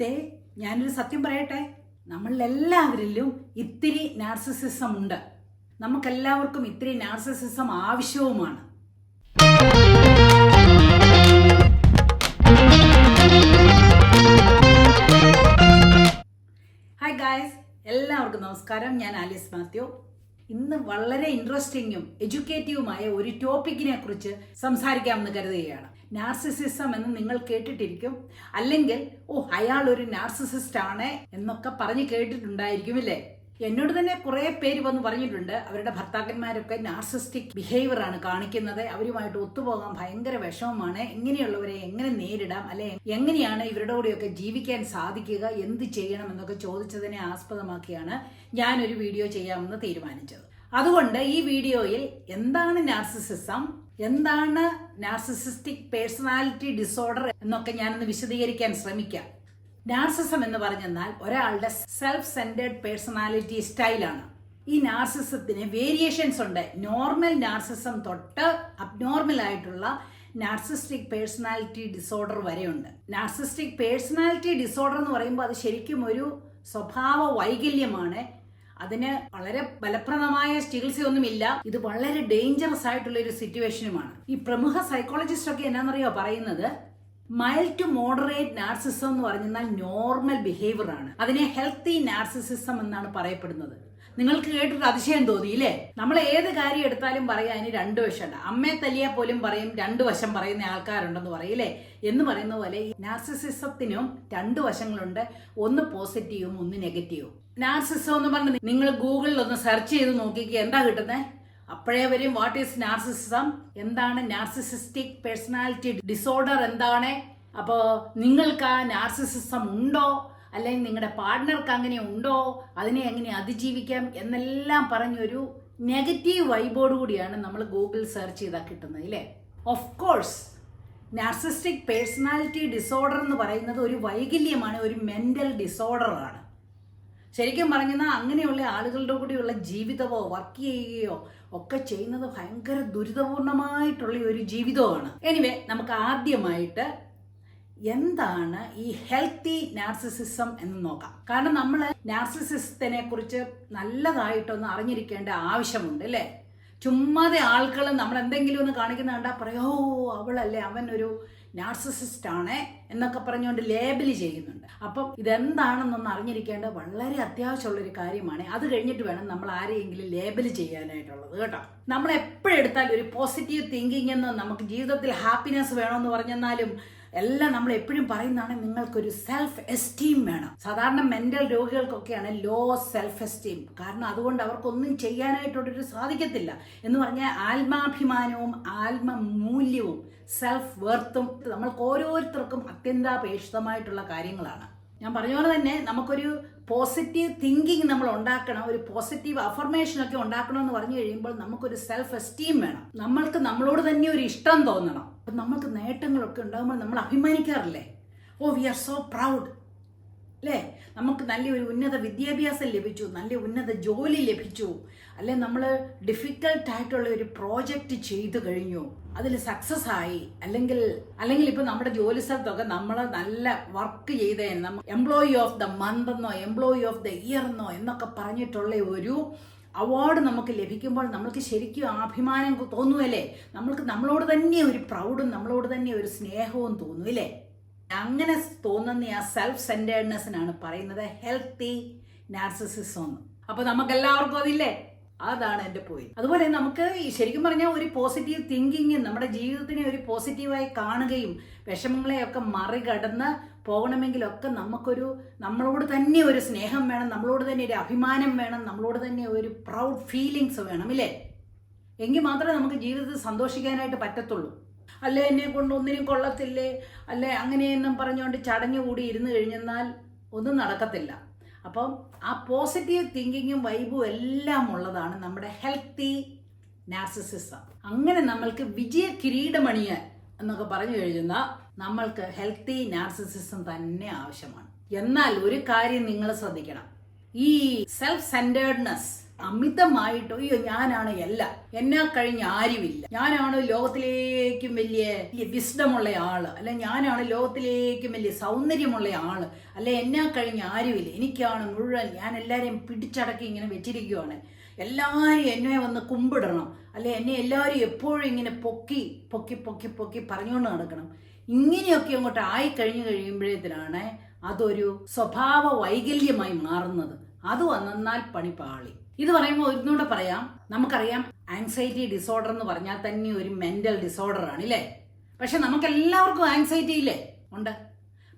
തേ ഞാനൊരു സത്യം പറയട്ടെ. നമ്മളെല്ലാവരിലും ഇത്തിരി നാർസിസിസം ഉണ്ട്. നമുക്കെല്ലാവർക്കും ഇത്തിരി നാർസിസിസം ആവശ്യവുമാണ്. ഹായ് ഗായ്സ് എല്ലാവർക്കും നമസ്കാരം. ഞാൻ ആലിസ് മാത്യു. ഇന്ന് വളരെ ഇൻട്രസ്റ്റിംഗും എഡ്യൂക്കേറ്റീവുമായ ഒരു ടോപ്പിക്കിനെ കുറിച്ച് സംസാരിക്കാമെന്ന് കരുതുകയാണ്. നാർസിസിസം എന്ന് നിങ്ങൾ കേട്ടിട്ടിരിക്കും. അല്ലെങ്കിൽ ഓ അയാൾ ഒരു നാർസിസിസ്റ്റ് ആണ് എന്നൊക്കെ പറഞ്ഞു കേട്ടിട്ടുണ്ടായിരിക്കും ഇല്ലേ? എന്നോട് തന്നെ കുറെ പേര് വന്ന് പറഞ്ഞിട്ടുണ്ട്. അവരുടെ ഭർത്താക്കന്മാരൊക്കെ നാർസിസ്റ്റിക് ബിഹേവിയർ ആണ് കാണിക്കുന്നത്. അവരുമായിട്ട് ഒത്തുപോകാൻ ഭയങ്കര വിഷമമാണ്. ഇങ്ങനെയുള്ളവരെ എങ്ങനെ നേരിടാം? അല്ലെ എങ്ങനെയാണ് ഇവരുടെ കൂടെയൊക്കെ ജീവിക്കാൻ സാധിക്കുക? എന്ത് ചെയ്യണം എന്നൊക്കെ ചോദിച്ചതിനെ ആസ്പദമാക്കിയാണ് ഞാനൊരു വീഡിയോ ചെയ്യാമെന്ന് തീരുമാനിച്ചത്. അതുകൊണ്ട് ഈ വീഡിയോയിൽ എന്താണ് നാർസിസിസം എന്താണ് നാർസിസിസ്റ്റിക് പേഴ്സണാലിറ്റി ഡിസോർഡർ എന്നൊക്കെ ഞാനൊന്ന് വിശദീകരിക്കാൻ ശ്രമിക്കാം. നാർസിസം എന്ന് പറഞ്ഞെന്നാൽ ഒരാളുടെ സെൽഫ് സെന്റേഡ് പേഴ്സണാലിറ്റി സ്റ്റൈലാണ് ഈ നാർസിസത്തിന് വേരിയേഷൻസ് ഉണ്ട്. നോർമൽ നാർസിസം തൊട്ട് അബ്നോർമൽ ആയിട്ടുള്ള നാർസിസ്റ്റിക് പേഴ്സണാലിറ്റി ഡിസോർഡർ വരെയുണ്ട്. നാർസിസ്റ്റിക് പേഴ്സണാലിറ്റി ഡിസോർഡർ എന്ന് പറയുമ്പോൾ അത് ശരിക്കും ഒരു സ്വഭാവ വൈകല്യമാണ്. അതിന് വളരെ ഫലപ്രദമായ ചികിത്സയൊന്നുമില്ല. ഇത് വളരെ ഡേഞ്ചറസ് ആയിട്ടുള്ള ഒരു സിറ്റുവേഷനുമാണ് ഈ പ്രമുഖ സൈക്കോളജിസ്റ്റ് ഒക്കെ എന്നാണെന്നറിയോ പറയുന്നത്? മൈൽഡ് ടു മോഡറേറ്റ് നാർസിസം എന്ന് പറഞ്ഞാൽ നോർമൽ ബിഹേവിയർ ആണ്. അതിനെ ഹെൽത്തി നാർസിസിസം എന്നാണ് പറയപ്പെടുന്നത്. നിങ്ങൾക്ക് കേട്ടിട്ട് അതിശയം തോന്നി ഇല്ലേ? നമ്മൾ ഏത് കാര്യം എടുത്താലും പറയാം അതിന് രണ്ട് വശമുണ്ട് അമ്മയെ തല്ലിയ പോലും പറയും രണ്ട് വശം പറയുന്ന ആൾക്കാരുണ്ടെന്ന് പറയില്ലേ എന്ന് പറയുന്ന പോലെ നാർസിസിസത്തിനും രണ്ട് വശങ്ങളുണ്ട്. ഒന്ന് പോസിറ്റീവും ഒന്ന് നെഗറ്റീവും നാർസിസം എന്ന് പറഞ്ഞ് നിങ്ങൾ ഗൂഗിളിൽ ഒന്ന് സെർച്ച് ചെയ്ത് നോക്കിക്കുക എന്താ കിട്ടുന്നത് അപ്പോഴേ വരും വാട്ട് ഈസ് നാർസിസിസം എന്താണ് നാർസിസിസ്റ്റിക് പേഴ്സണാലിറ്റി ഡിസോർഡർ എന്താണ്? അപ്പോൾ നിങ്ങൾക്ക് ആ നാർസിസിസം ഉണ്ടോ? അല്ലെങ്കിൽ നിങ്ങളുടെ പാർട്ട്ണർക്ക് അങ്ങനെ ഉണ്ടോ? അതിനെ എങ്ങനെ അതിജീവിക്കാം? എന്നെല്ലാം പറഞ്ഞൊരു നെഗറ്റീവ് വൈബോട് കൂടിയാണ് നമ്മൾ ഗൂഗിൾ സെർച്ച് ചെയ്താൽ കിട്ടുന്നത് ഇല്ലേ? Of course narcissistic personality disorder എന്ന് പറയുന്നത് ഒരു വൈകല്യമാണ് ഒരു മെന്റൽ ഡിസോർഡറാണ് ശരിക്കും പറഞ്ഞാൽ അങ്ങനെയുള്ള ആളുകളുടെ കൂടെയുള്ള ജീവിതമോ വർക്ക് ചെയ്യുകയോ ഒക്കെ ചെയ്യുന്നത് ഭയങ്കര ദുരിതപൂർണമായിട്ടുള്ള ഒരു ജീവിതമാണ്. എനിവേ നമുക്ക് ആദ്യമായിട്ട് എന്താണ് ഈ ഹെൽത്തി നാർസിസിസം എന്ന് നോക്കാം. കാരണം നമ്മൾ നാർസിസിസത്തിനെ കുറിച്ച് നല്ലതായിട്ടൊന്ന് അറിഞ്ഞിരിക്കേണ്ട ആവശ്യമുണ്ട് അല്ലേ? ചുമ്മാതെ ആൾക്കാർ നമ്മൾ എന്തെങ്കിലും ഒന്ന് കാണിക്കുന്ന കണ്ടാ പറയോ അവളല്ലേ അവനൊരു നാർസിസിസ്റ്റ് ആണ് എന്നൊക്കെ പറഞ്ഞുകൊണ്ട് ലേബിൾ ചെയ്യുന്നുണ്ട്. അപ്പം ഇതെന്താണെന്നൊന്ന് അറിഞ്ഞിരിക്കേണ്ട വളരെ അത്യാവശ്യമുള്ള ഒരു കാര്യമാണ്. അത് കഴിഞ്ഞിട്ട് വേണം നമ്മൾ ആരെയെങ്കിലും ലേബിൾ ചെയ്യാനായിട്ടുള്ളത് കേട്ടോ. നമ്മൾ എപ്പോഴെടുത്താലും ഒരു പോസിറ്റീവ് തിങ്കിങ് എന്ന് നമുക്ക് ജീവിതത്തിൽ ഹാപ്പിനെസ് വേണമെന്ന് പറഞ്ഞെന്നാലും എല്ലാം നമ്മൾ എപ്പോഴും പറയുന്നതാണ് നിങ്ങൾക്കൊരു സെൽഫ് എസ്റ്റീം വേണം. സാധാരണ മെന്റൽ രോഗികൾക്കൊക്കെയാണ് ലോ സെൽഫ് എസ്റ്റീം കാരണം അതുകൊണ്ട് അവർക്കൊന്നും ചെയ്യാനായിട്ടൊരു സാധിക്കത്തില്ല. എന്ന് പറഞ്ഞാൽ ആത്മാഭിമാനവും ആത്മമൂല്യവും സെൽഫ് വെർത്തും നമ്മൾക്ക് ഓരോരുത്തർക്കും അത്യന്താപേക്ഷിതമായിട്ടുള്ള കാര്യങ്ങളാണ്. ഞാൻ പറഞ്ഞ പോലെ തന്നെ നമുക്കൊരു പോസിറ്റീവ് തിങ്കിങ് നമ്മൾ ഉണ്ടാക്കണം ഒരു പോസിറ്റീവ് അഫർമേഷൻ ഒക്കെ ഉണ്ടാക്കണം എന്ന് പറഞ്ഞു കഴിയുമ്പോൾ നമുക്കൊരു സെൽഫ് എസ്റ്റീം വേണം. നമ്മൾക്ക് നമ്മളോട് തന്നെ ഒരു ഇഷ്ടം തോന്നണം. അപ്പം നമ്മൾക്ക് നേട്ടങ്ങളൊക്കെ ഉണ്ടാകുമ്പോൾ നമ്മൾ അഭിമാനിക്കാറില്ലേ? Oh we are so proud അല്ലേ? നമുക്ക് നല്ലൊരു ഉന്നത വിദ്യാഭ്യാസം ലഭിച്ചു നല്ല ഉന്നത ജോലി ലഭിച്ചു അല്ലെ നമ്മൾ ഡിഫിക്കൽട്ടായിട്ടുള്ള ഒരു പ്രോജക്റ്റ് ചെയ്തു കഴിഞ്ഞു. അതിൽ സക്സസ് ആയി. അല്ലെങ്കിൽ അല്ലെങ്കിൽ ഇപ്പൊ നമ്മുടെ ജോലി സ്ഥലത്തൊക്കെ നമ്മൾ നല്ല വർക്ക് ചെയ്ത എംപ്ലോയി ഓഫ് ദ മന്ത് എന്നോ എംപ്ലോയി ഓഫ് ദ ഇയർ എന്നോ എന്നൊക്കെ പറഞ്ഞിട്ടുള്ള ഒരു അവാർഡ് നമുക്ക് ലഭിക്കുമ്പോൾ നമ്മൾക്ക് ശരിക്കും അഭിമാനം തോന്നുമല്ലേ നമ്മൾക്ക് നമ്മളോട് തന്നെ ഒരു പ്രൗഡും നമ്മളോട് തന്നെ ഒരു സ്നേഹവും തോന്നുമല്ലേ അങ്ങനെ തോന്നുന്ന ആ സെൽഫ് സെന്റേഡ്നെസ്സിനാണ് പറയുന്നത് ഹെൽത്തി നാർസിസിസം അപ്പൊ നമുക്ക് എല്ലാവർക്കും അതില്ലേ? അതാണ് എന്റെ പോയി അതുപോലെ നമുക്ക് ശരിക്കും പറഞ്ഞാൽ ഒരു പോസിറ്റീവ് തിങ്കിങ് നമ്മുടെ ജീവിതത്തിനെ ഒരു പോസിറ്റീവായി കാണുകയും വിഷമങ്ങളെയൊക്കെ മറികടന്ന് പോകണമെങ്കിലൊക്കെ നമുക്കൊരു നമ്മളോട് തന്നെ ഒരു സ്നേഹം വേണം നമ്മളോട് തന്നെ ഒരു അഭിമാനം വേണം നമ്മളോട് തന്നെ ഒരു പ്രൗഡ് ഫീലിങ്സ് വേണം ഇല്ലേ? എങ്കിൽ മാത്രമേ നമുക്ക് ജീവിതത്തിൽ സന്തോഷിക്കാനായിട്ട് പറ്റത്തുള്ളൂ. അല്ലെ എന്നെ കൊണ്ട് ഒന്നിനും കൊള്ളത്തില്ലേ? അല്ലെ അങ്ങനെയെന്നും പറഞ്ഞുകൊണ്ട് ചടഞ്ഞുകൂടി ഇരുന്ന് കഴിഞ്ഞെന്നാൽ ഒന്നും നടക്കത്തില്ല. അപ്പം ആ പോസിറ്റീവ് തിങ്കിങ്ങും വൈബും എല്ലാം ഉള്ളതാണ് നമ്മുടെ ഹെൽത്തി നാർസിസിസം അങ്ങനെ നമ്മൾക്ക് വിജയ കിരീടമണിയാൻ എന്നൊക്കെ പറഞ്ഞു കഴിഞ്ഞാൽ നമ്മൾക്ക് ഹെൽത്തി നാർസിസിസം തന്നെ ആവശ്യമാണ്. എന്നാൽ ഒരു കാര്യം നിങ്ങൾ ശ്രദ്ധിക്കണം. ഈ സെൽഫ് സെന്റേഡ്നെസ് അമിതമായിട്ട് അയ്യോ ഞാനാണ് എല്ലാം എന്നാ കഴിഞ്ഞ ആരുമില്ല. ഞാനാണ് ലോകത്തിലേക്കും വലിയ വിസ്ഡമുള്ള ആൾ. അല്ലെ ഞാനാണ് ലോകത്തിലേക്കും വലിയ സൗന്ദര്യമുള്ള ആൾ. അല്ലെ എന്നാ കഴിഞ്ഞ ആരുമില്ല. എനിക്കാണ് മുഴുവൻ ഞാൻ എല്ലാവരെയും പിടിച്ചടക്കി ഇങ്ങനെ വെച്ചിരിക്കുവാണ്. എല്ലാവരും എന്നെ വന്ന് കുമ്പിടണം. അല്ലെ എന്നെ എല്ലാവരും എപ്പോഴും ഇങ്ങനെ പൊക്കി പൊക്കി പൊക്കി പൊക്കി പറഞ്ഞുകൊണ്ട് നടക്കണം. ഇങ്ങനെയൊക്കെ അങ്ങോട്ട് ആയി കഴിഞ്ഞു കഴിയുമ്പോഴത്തേനാണ് അതൊരു സ്വഭാവ വൈകല്യമായി മാറുന്നത്. അത് വന്നാൽ പണി പാളി. ഇത് പറയുമ്പോൾ ഒന്നുകൂടെ പറയാം. നമുക്കറിയാം ആങ്സൈറ്റി ഡിസോർഡർ എന്ന് പറഞ്ഞാൽ തന്നെ ഒരു മെന്റൽ ഡിസോർഡർ ആണ് ഇല്ലേ? പക്ഷെ നമുക്ക് എല്ലാവർക്കും ആങ്സൈറ്റി ഇല്ലേ? ഉണ്ട്.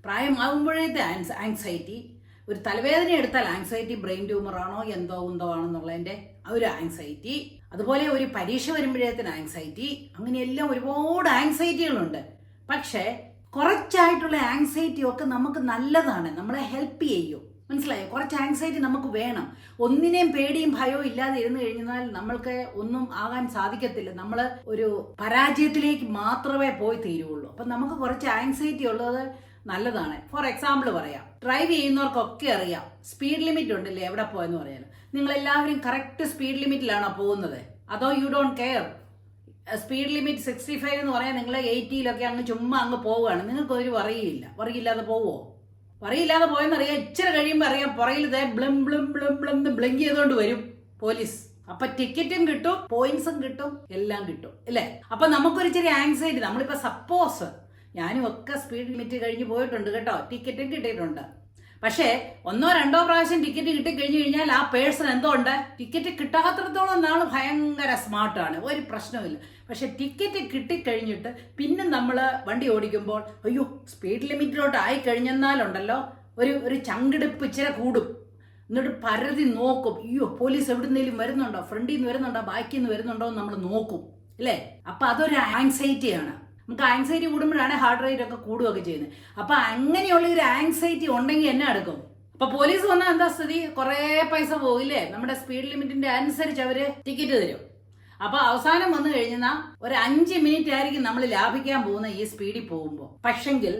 പ്രായമാകുമ്പോഴത്തെ ആങ്സൈറ്റി ഒരു തലവേദന എടുത്താൽ ആങ്സൈറ്റി ബ്രെയിൻ ട്യൂമർ ആണോ എന്തോ എന്തോ ആണെന്നുള്ളതിന്റെ ഒരു ആങ്സൈറ്റി അതുപോലെ ഒരു പരീക്ഷ വരുമ്പോഴത്തേന് ആങ്സൈറ്റി അങ്ങനെയെല്ലാം ഒരുപാട് ആങ്സൈറ്റികളുണ്ട് പക്ഷേ കുറച്ചായിട്ടുള്ള ആങ്സൈറ്റി ഒക്കെ നമുക്ക് നല്ലതാണ്. നമ്മളെ ഹെൽപ്പ് ചെയ്യും. മനസ്സിലായോ? കുറച്ച് ആങ്സൈറ്റി നമുക്ക് വേണം. ഒന്നിനെയും പേടിയും ഭയവും ഇല്ലാതെ ഇരുന്ന് കഴിഞ്ഞാൽ നമ്മൾക്ക് ഒന്നും ആകാൻ സാധിക്കത്തില്ല. നമ്മൾ ഒരു പരാജയത്തിലേക്ക് മാത്രമേ പോയി തീരുള്ളൂ. അപ്പം നമുക്ക് കുറച്ച് ആങ്സൈറ്റി ഉള്ളത് നല്ലതാണ്. ഫോർ എക്സാമ്പിൾ പറയാം. ഡ്രൈവ് ചെയ്യുന്നവർക്കൊക്കെ അറിയാം. സ്പീഡ് ലിമിറ്റ് ഉണ്ടല്ലേ? എവിടെ പോയെന്ന് പറയാൻ. നിങ്ങൾ എല്ലാവരും കറക്റ്റ് സ്പീഡ് ലിമിറ്റിലാണോ പോകുന്നത്? അതോ you don't care speed limit sixty five എന്ന് പറയാൻ നിങ്ങൾ എയ്റ്റിയിലൊക്കെ അങ്ങ് ചുമ്മാ അങ്ങ് പോവുകയാണ്. നിങ്ങൾക്ക് ഒരു വറിയില്ല വറിയില്ലാതെ പോവോ? വറിയില്ലാതെ പോയെന്നറിയാം. ഇച്ചിരി കഴിയുമ്പോൾ അറിയാം. പുറകിൽ ഇതേ ബ്ലം ബ്ലം ബ്ലം ബ്ലം എന്ന് ബ്ലിങ്ക് ചെയ്തുകൊണ്ട് വരും പോലീസ്. അപ്പൊ ടിക്കറ്റും കിട്ടും പോയിന്റ്സും കിട്ടും എല്ലാം കിട്ടും. അല്ലേ അപ്പൊ നമുക്കൊരു ചെറിയ ആങ്സൈറ്റി നമ്മളിപ്പോ സപ്പോസ് ഞാനും ഒക്കെ സ്പീഡ് ലിമിറ്റ് കഴിഞ്ഞ് പോയിട്ടുണ്ട് കേട്ടോ. ടിക്കറ്റും കിട്ടിയിട്ടുണ്ട്. പക്ഷേ ഒന്നോ രണ്ടോ പ്രാവശ്യം ടിക്കറ്റ് കിട്ടി കഴിഞ്ഞു കഴിഞ്ഞാൽ ആ പേഴ്സൺ എന്തോ ഉണ്ട്? ടിക്കറ്റ് കിട്ടാത്തടത്തോളം നാൾ ഭയങ്കര സ്മാർട്ടാണ് ഒരു പ്രശ്നമില്ല പക്ഷെ ടിക്കറ്റ് കിട്ടിക്കഴിഞ്ഞിട്ട് പിന്നെ നമ്മൾ വണ്ടി ഓടിക്കുമ്പോൾ അയ്യോ സ്പീഡ് ലിമിറ്റിലോട്ട് ആയി കഴിഞ്ഞെന്നാലുണ്ടല്ലോ ഒരു ഒരു ചങ്കിടിപ്പ് ഇച്ചിരി കൂടും. എന്നിട്ട് പരതി നോക്കും. അയ്യോ പോലീസ് എവിടുന്നേലും വരുന്നുണ്ടോ? ഫ്രണ്ടിൽ നിന്ന് വരുന്നുണ്ടോ? ബാക്കിൽ നിന്ന് വരുന്നുണ്ടോ? എന്ന് നമ്മൾ നോക്കും. അല്ലേ അപ്പൊ അതൊരു ആങ്സൈറ്റിയാണ് നമുക്ക് ആങ്സൈറ്റി കൂടുമ്പോഴാണ് ഹാർട്ട് റേറ്റ് ഒക്കെ കൂടുകയൊക്കെ ചെയ്യുന്നത്. അപ്പൊ അങ്ങനെയുള്ള ഒരു ആങ്സൈറ്റി ഉണ്ടെങ്കിൽ എന്നെ എടുക്കും അപ്പൊ പോലീസ് വന്നാൽ എന്താ സ്ഥിതി? കുറേ പൈസ പോകില്ലേ? നമ്മുടെ സ്പീഡ് ലിമിറ്റിന്റെ അനുസരിച്ച് അവർ ടിക്കറ്റ് തരും. അപ്പൊ അവസാനം വന്നു കഴിഞ്ഞാൽ ഒരു അഞ്ച് മിനിറ്റ് ആയിരിക്കും നമ്മൾ ലാഭിക്കാൻ പോകുന്ന ഈ സ്പീഡിൽ പോകുമ്പോൾ. പക്ഷെങ്കിൽ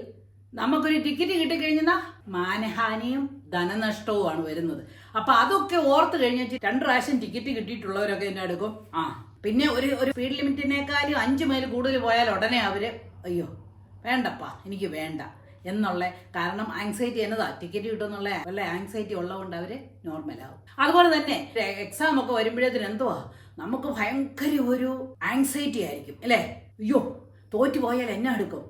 നമുക്കൊരു ടിക്കറ്റ് കിട്ടിക്കഴിഞ്ഞാൽ മാനഹാനിയും ധനനഷ്ടവുമാണ് വരുന്നത്. അപ്പൊ അതൊക്കെ ഓർത്ത് കഴിഞ്ഞിട്ട് രണ്ട് പ്രാവശ്യം ടിക്കറ്റ് കിട്ടിയിട്ടുള്ളവരൊക്കെ എന്നെ എടുക്കും ആ. പിന്നെ ഒരു ഒരു സ്പീഡ് ലിമിറ്റിനേക്കാളും അഞ്ച് മൈൽ കൂടുതൽ പോയാൽ ഉടനെ അവർ അയ്യോ വേണ്ടപ്പാ എനിക്ക് വേണ്ട എന്നുള്ള കാരണം ആങ്സൈറ്റി എന്നതാ. ടിക്കറ്റ് കിട്ടുമെന്നുള്ള വല്ല ആങ്സൈറ്റി ഉള്ളതുകൊണ്ട് അവർ നോർമലാവും അതുപോലെ തന്നെ എക്സാം ഒക്കെ വരുമ്പോഴത്തേന് എന്തുവാ? നമുക്ക് ഭയങ്കര ഒരു ആങ്സൈറ്റി ആയിരിക്കും അല്ലേ? അയ്യോ തോറ്റു പോയാൽ എന്നെ എടുക്കും?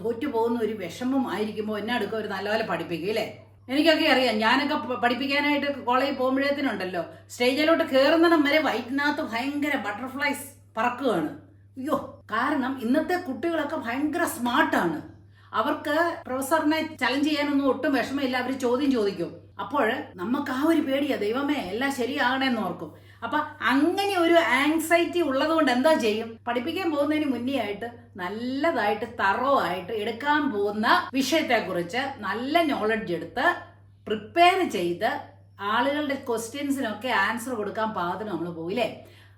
തോറ്റു പോകുന്ന ഒരു വിഷമം ആയിരിക്കുമ്പോൾ എന്നെ എടുക്കും? ഒരു നല്ലപോലെ പഠിപ്പിക്കും അല്ലേ? എനിക്കൊക്കെ അറിയാം. ഞാനൊക്കെ പഠിപ്പിക്കാനായിട്ട് കോളേജിൽ പോകുമ്പോഴത്തേനുണ്ടല്ലോ സ്റ്റേജിലോട്ട് കയറുന്നിടം വരെ വയറ്റിനകത്ത് ഭയങ്കര ബട്ടർഫ്ലൈസ് പറക്കുകയാണ്. അയ്യോ. കാരണം ഇന്നത്തെ കുട്ടികളൊക്കെ ഭയങ്കര സ്മാർട്ടാണ്. അവർക്ക് പ്രൊഫസറിനെ ചലഞ്ച് ചെയ്യാനൊന്നും ഒട്ടും വിഷമമില്ല. അവർ ചോദ്യം ചോദിക്കും. അപ്പോൾ നമുക്ക് ആ ഒരു പേടിയാ. ദൈവമേ എല്ലാം ശരിയാകണേന്ന് ഓർക്കും. അപ്പൊ അങ്ങനെ ഒരു ആങ്സൈറ്റി ഉള്ളതുകൊണ്ട് എന്താ ചെയ്യും? പഠിപ്പിക്കാൻ പോകുന്നതിന് മുന്നേ ആയിട്ട് നല്ലതായിട്ട് തറോ ആയിട്ട് എടുക്കാൻ പോകുന്ന വിഷയത്തെ കുറിച്ച് നല്ല നോളജ് എടുത്ത് പ്രിപ്പയർ ചെയ്ത് ആളുകളുടെ ക്വസ്റ്റ്യൻസിനൊക്കെ ആൻസർ കൊടുക്കാൻ പാകത്തിന് നമ്മൾ പോയില്ലേ?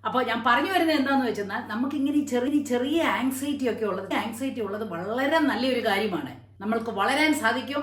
അപ്പോൾ ഞാൻ പറഞ്ഞു വരുന്നത് എന്താന്ന് വെച്ചെന്നാൽ നമുക്ക് ഇങ്ങനെ ചെറിയ ചെറിയ ആങ്സൈറ്റി ഒക്കെ ഉള്ളത് ആങ്സൈറ്റി ഉള്ളത് വളരെ നല്ലൊരു കാര്യമാണ്. നമ്മൾക്ക് വളരാൻ സാധിക്കും.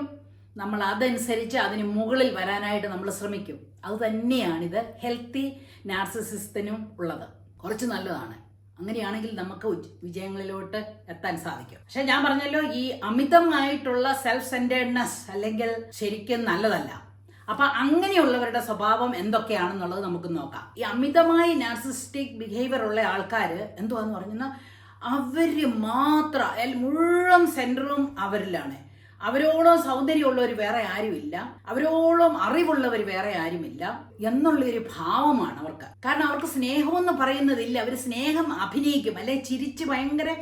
നമ്മൾ അതനുസരിച്ച് അതിന് മുകളിൽ വരാനായിട്ട് നമ്മൾ ശ്രമിക്കും. അത് തന്നെയാണിത് ഹെൽത്തി നാർസിസിസ്റ്റിനും ഉള്ളത്. കുറച്ച് നല്ലതാണ്. അങ്ങനെയാണെങ്കിൽ നമുക്ക് വിജയങ്ങളിലോട്ട് എത്താൻ സാധിക്കും. പക്ഷെ ഞാൻ പറഞ്ഞല്ലോ ഈ അമിതമായിട്ടുള്ള സെൽഫ് സെന്റേഡ്നെസ് അല്ലെങ്കിൽ ശരിക്കും നല്ലതല്ല. അപ്പൊ അങ്ങനെയുള്ളവരുടെ സ്വഭാവം എന്തൊക്കെയാണെന്നുള്ളത് നമുക്ക് നോക്കാം. ഈ അമിതമായി നാർസിസ്റ്റിക് ബിഹേവിയർ ഉള്ള ആൾക്കാർ എന്തുവാന്ന് പറഞ്ഞാൽ അവർ മാത്രം മുഴുവൻ സെന്ററും അവരിലാണ്. അവരോളം സൗന്ദര്യമുള്ളവർ വേറെ ആരുമില്ല. അവരോളം അറിവുള്ളവർ വേറെ ആരുമില്ല എന്നുള്ളൊരു ഭാവമാണ് അവർക്ക്. കാരണം അവർക്ക് സ്നേഹമെന്ന് പറയുന്നതില്ല. അവർ സ്നേഹം അഭിനയിക്കും. അല്ലെ ചിരിച്ച് ഭയങ്കര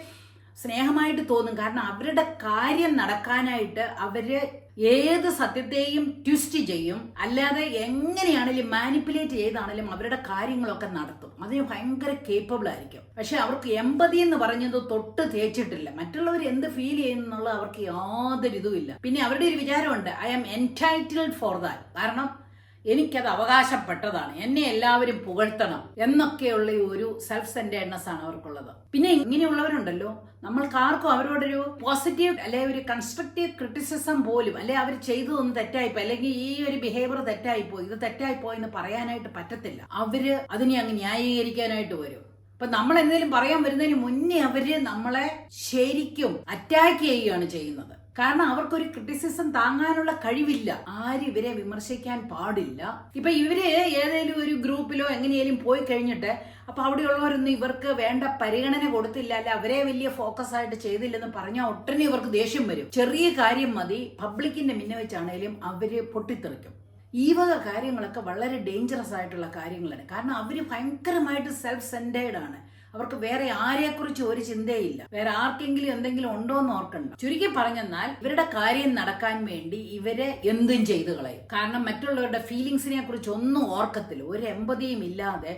സ്നേഹമായിട്ട് തോന്നും. കാരണം അവരുടെ കാര്യം നടക്കാനായിട്ട് അവർ ഏത് സത്യത്തെയും ട്വിസ്റ്റ് ചെയ്യും. അല്ലാതെ എങ്ങനെയാണെങ്കിലും മാനിപ്പുലേറ്റ് ചെയ്താണെങ്കിലും അവരുടെ കാര്യങ്ങളൊക്കെ നടത്തും. അതിന് ഭയങ്കര കേപ്പബിൾ ആയിരിക്കും. പക്ഷെ അവർക്ക് എമ്പതി എന്ന് പറഞ്ഞത് തൊട്ട് തേച്ചിട്ടില്ല. മറ്റുള്ളവർ എന്ത് ഫീൽ ചെയ്യുന്നുള്ള അവർക്ക് യാതൊരു ഇതുമില്ല. പിന്നെ അവരുടെ ഒരു വിചാരമുണ്ട്. I am entitled for that കാരണം എനിക്കത് അവകാശപ്പെട്ടതാണ്. എന്നെ എല്ലാവരും പുകഴ്ത്തണം എന്നൊക്കെയുള്ള ഒരു സെൽഫ് സെന്റേഡ്നെസ് ആണ് അവർക്കുള്ളത്. പിന്നെ ഇങ്ങനെയുള്ളവരുണ്ടല്ലോ. നമ്മൾക്ക് ആർക്കും അവരോടൊരു പോസിറ്റീവ് അല്ലെ ഒരു കൺസ്ട്രക്റ്റീവ് ക്രിറ്റിസിസം പോലും അല്ലെ അവർ ചെയ്തതൊന്ന് തെറ്റായിപ്പോ അല്ലെങ്കിൽ ഈ ഒരു ബിഹേവിയർ തെറ്റായിപ്പോയി ഇത് തെറ്റായിപ്പോയി എന്ന് പറയാനായിട്ട് പറ്റത്തില്ല. അവർ അതിനെ അങ്ങ് ന്യായീകരിക്കാനായിട്ട് വരും. അപ്പൊ നമ്മൾ എന്തെങ്കിലും പറയാൻ വരുന്നതിന് മുന്നേ അവർ നമ്മളെ ശരിക്കും അറ്റാക്ക് ചെയ്യുകയാണ് ചെയ്യുന്നത്. കാരണം അവർക്കൊരു ക്രിറ്റിസിസം താങ്ങാനുള്ള കഴിവില്ല. ആരും ഇവരെ വിമർശിക്കാൻ പാടില്ല. ഇപ്പൊ ഇവർ ഏതെങ്കിലും ഒരു ഗ്രൂപ്പിലോ എങ്ങനെയാലും പോയി കഴിഞ്ഞിട്ട് അപ്പൊ അവിടെയുള്ളവരൊന്നും ഇവർക്ക് വേണ്ട പരിഗണന കൊടുത്തില്ല അല്ലെ അവരെ വലിയ ഫോക്കസ് ആയിട്ട് ചെയ്തില്ലെന്ന് പറഞ്ഞാൽ ഒട്ടനെ ഇവർക്ക് ദേഷ്യം വരും. ചെറിയ കാര്യം മതി പബ്ലിക്കിന്റെ മുന്നേ വെച്ചാണേലും അവർ പൊട്ടിത്തെറിക്കും. ഈ വക കാര്യങ്ങളൊക്കെ വളരെ ഡേഞ്ചറസ് ആയിട്ടുള്ള കാര്യങ്ങളാണ്. കാരണം അവർ ഭയങ്കരമായിട്ട് സെൽഫ് സെന്റേഡ് ആണ്. അവർക്ക് വേറെ ആരെക്കുറിച്ച് ഒരു ചിന്തയില്ല. വേറെ ആർക്കെങ്കിലും എന്തെങ്കിലും ഉണ്ടോ എന്ന് ഓർക്കണ്ട. ചുരുക്കി പറഞ്ഞെന്നാൽ ഇവരുടെ കാര്യം നടക്കാൻ വേണ്ടി ഇവരെ എന്തും ചെയ്തു കളയും. കാരണം മറ്റുള്ളവരുടെ ഫീലിങ്സിനെ കുറിച്ച് ഒന്നും ഓർക്കത്തില്ല. ഒരു എമ്പതിയും ഇല്ലാതെ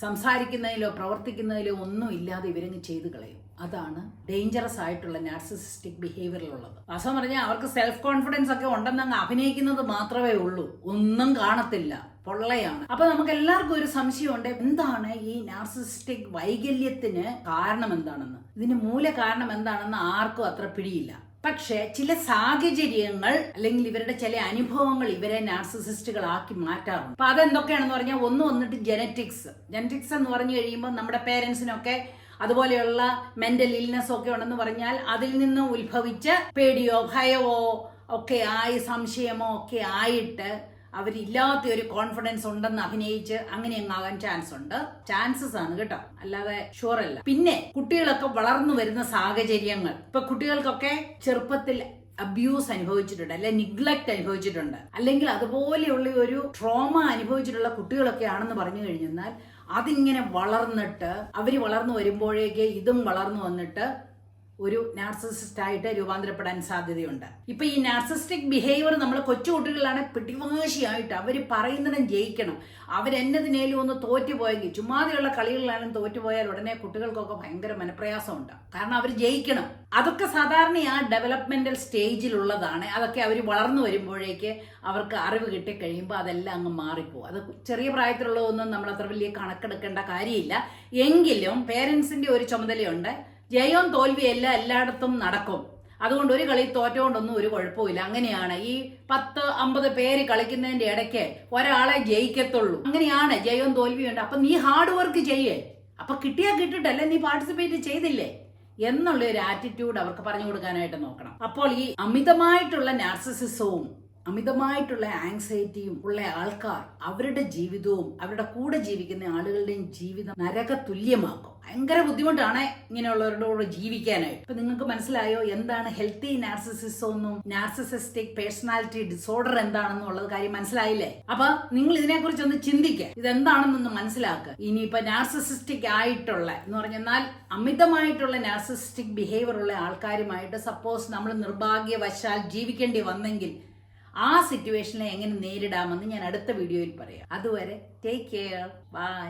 സംസാരിക്കുന്നതിലോ പ്രവർത്തിക്കുന്നതിലോ ഒന്നും ഇല്ലാതെ ഇവരങ്ങ് ചെയ്തു കളയും. അതാണ് ഡേഞ്ചറസ് ആയിട്ടുള്ള നാർസിസിസ്റ്റിക് ബിഹേവിയറിലുള്ളത് വാസ്തവം പറഞ്ഞാൽ അവർക്ക് സെൽഫ് കോൺഫിഡൻസ് ഒക്കെ ഉണ്ടെന്ന് അങ്ങ് അഭിനയിക്കുന്നത് മാത്രമേ ഉള്ളൂ. ഒന്നും കാണത്തില്ല. പൊള്ളയാണ്. അപ്പൊ നമുക്ക് എല്ലാവർക്കും ഒരു സംശയമുണ്ട് എന്താണ് ഈ നാർസിസ്റ്റിക് വൈകല്യത്തിന് കാരണം എന്താണെന്ന്? ഇതിന് മൂല കാരണം എന്താണെന്ന് ആർക്കും അത്ര പിടിയില്ല. പക്ഷേ ചില സാഹചര്യങ്ങൾ അല്ലെങ്കിൽ ഇവരുടെ ചില അനുഭവങ്ങൾ ഇവരെ നാർസിസിസ്റ്റുകളാക്കി മാറ്റാറുണ്ട്. അപ്പൊ അതെന്തൊക്കെയാണെന്ന് പറഞ്ഞാൽ ഒന്ന് വന്നിട്ട് ജനറ്റിക്സ് ജനറ്റിക്സ് എന്ന് പറഞ്ഞു കഴിയുമ്പോൾ നമ്മുടെ പേരൻസിനൊക്കെ അതുപോലെയുള്ള മെന്റൽ ഇൽനെസ് ഒക്കെ ഉണ്ടെന്ന് പറഞ്ഞാൽ അതിൽ നിന്ന് ഉത്ഭവിച്ച പേടിയോ ഭയമോ ഒക്കെ ആയി സംശയമോ ഒക്കെ ആയിട്ട് അവരില്ലാത്ത ഒരു കോൺഫിഡൻസ് ഉണ്ടെന്ന് അഭിനയിച്ച് അങ്ങനെ അങ്ങാകാൻ ചാൻസ് ഉണ്ട്. ചാൻസസ് ആണ് കേട്ടോ. അല്ലാതെ ഷുവർ അല്ല. പിന്നെ കുട്ടികളൊക്കെ വളർന്നു വരുന്ന സാഹചര്യങ്ങൾ. ഇപ്പൊ കുട്ടികൾക്കൊക്കെ ചെറുപ്പത്തിൽ അബ്യൂസ് അനുഭവിച്ചിട്ടുണ്ട് അല്ലെ നിഗ്ലക്ട് അനുഭവിച്ചിട്ടുണ്ട്. അല്ലെങ്കിൽ അതുപോലെയുള്ള ഒരു ട്രോമ അനുഭവിച്ചിട്ടുള്ള കുട്ടികളൊക്കെ ആണെന്ന് പറഞ്ഞു കഴിഞ്ഞാൽ അതിങ്ങനെ വളർന്നിട്ട് അവർ വളർന്നു വരുമ്പോഴേക്ക് ഇതും വളർന്നു വന്നിട്ട് ഒരു നാർസിസിസ്റ്റ് ആയിട്ട് രൂപാന്തരപ്പെടാൻ സാധ്യതയുണ്ട്. ഇപ്പൊ ഈ നാർസിസ്റ്റിക് ബിഹേവിയർ നമ്മൾ കൊച്ചുകുട്ടികളാണ് പിടിവാശിയായിട്ട് അവർ പറയുന്നതും ജയിക്കണം. അവരെന്നതിനേലും ഒന്ന് തോറ്റുപോയെങ്കിൽ ചുമ്മാതെയുള്ള കളികളിലാണെങ്കിലും തോറ്റുപോയാൽ ഉടനെ കുട്ടികൾക്കൊക്കെ ഭയങ്കര മനപ്രയാസമുണ്ട്. കാരണം അവർ ജയിക്കണം. അതൊക്കെ സാധാരണ ആ ഡെവലപ്മെന്റൽ സ്റ്റേജിലുള്ളതാണ് അതൊക്കെ അവർ വളർന്നു വരുമ്പോഴേക്ക് അവർക്ക് അറിവ് കിട്ടിക്കഴിയുമ്പോൾ അതെല്ലാം അങ്ങ് മാറിപ്പോകും അത് ചെറിയ പ്രായത്തിലുള്ളതൊന്നും നമ്മൾ അത്ര വലിയ കണക്കെടുക്കേണ്ട കാര്യമില്ല. എങ്കിലും പേരൻസിന്റെ ഒരു ചുമതലയുണ്ട്. ജയവും തോൽവിയും എല്ലാം എല്ലായിടത്തും നടക്കും. അതുകൊണ്ട് ഒരു കളി തോറ്റോണ്ടൊന്നും ഒരു കുഴപ്പമില്ല അങ്ങനെയാണ്. ഈ പത്ത് അമ്പത് പേര് കളിക്കുന്നതിന്റെ ഇടയ്ക്ക് ഒരാളെ ജയിക്കത്തുള്ളൂ. അങ്ങനെയാണ് ജയവും തോൽവിയും ഉണ്ട്. അപ്പൊ നീ ഹാർഡ് വർക്ക് ചെയ്യേ. അപ്പൊ കിട്ടിയാ കിട്ടിട്ടല്ലേ നീ പാർട്ടിസിപ്പേറ്റ് ചെയ്തില്ലേ? എന്നുള്ള ഒരു ആറ്റിറ്റ്യൂഡ് അവർക്ക് പറഞ്ഞു കൊടുക്കാനായിട്ട് നോക്കണം. അപ്പോൾ ഈ അമിതമായിട്ടുള്ള നാർസിസിസവും അമിതമായിട്ടുള്ള ആങ്സൈറ്റിയും ഉള്ള ആൾക്കാർ അവരുടെ ജീവിതവും അവരുടെ കൂടെ ജീവിക്കുന്ന ആളുകളുടെയും ജീവിതം നരക തുല്യമാക്കും ഭയങ്കര ബുദ്ധിമുട്ടാണ് ഇങ്ങനെയുള്ളവരുടെ കൂടെ ജീവിക്കാനായിട്ട്. ഇപ്പൊ നിങ്ങൾക്ക് മനസ്സിലായോ എന്താണ് ഹെൽത്തി നാർസിസിസം എന്നും നാർസിസിസ്റ്റിക് പേഴ്സണാലിറ്റി ഡിസോർഡർ എന്താണെന്നുള്ളത് കാര്യം മനസ്സിലായില്ലേ? അപ്പൊ നിങ്ങൾ ഇതിനെക്കുറിച്ച് ഒന്ന് ചിന്തിക്കുക. ഇതെന്താണെന്നൊന്ന് മനസ്സിലാക്കുക. ഇനിയിപ്പോ നാർസിസിസ്റ്റിക് ആയിട്ടുള്ള എന്ന് പറഞ്ഞാൽ അമിതമായിട്ടുള്ള നാർസിസിസ്റ്റിക് ബിഹേവിയർ ഉള്ള ആൾക്കാരുമായിട്ട് സപ്പോസ് നമ്മൾ നിർഭാഗ്യവശാൽ ജീവിക്കേണ്ടി വന്നെങ്കിൽ ആ സിറ്റുവേഷനെ എങ്ങനെ നേരിടാമെന്ന് ഞാൻ അടുത്ത വീഡിയോയിൽ പറയാം. അതുവരെ ടേക്ക് കെയർ ബൈ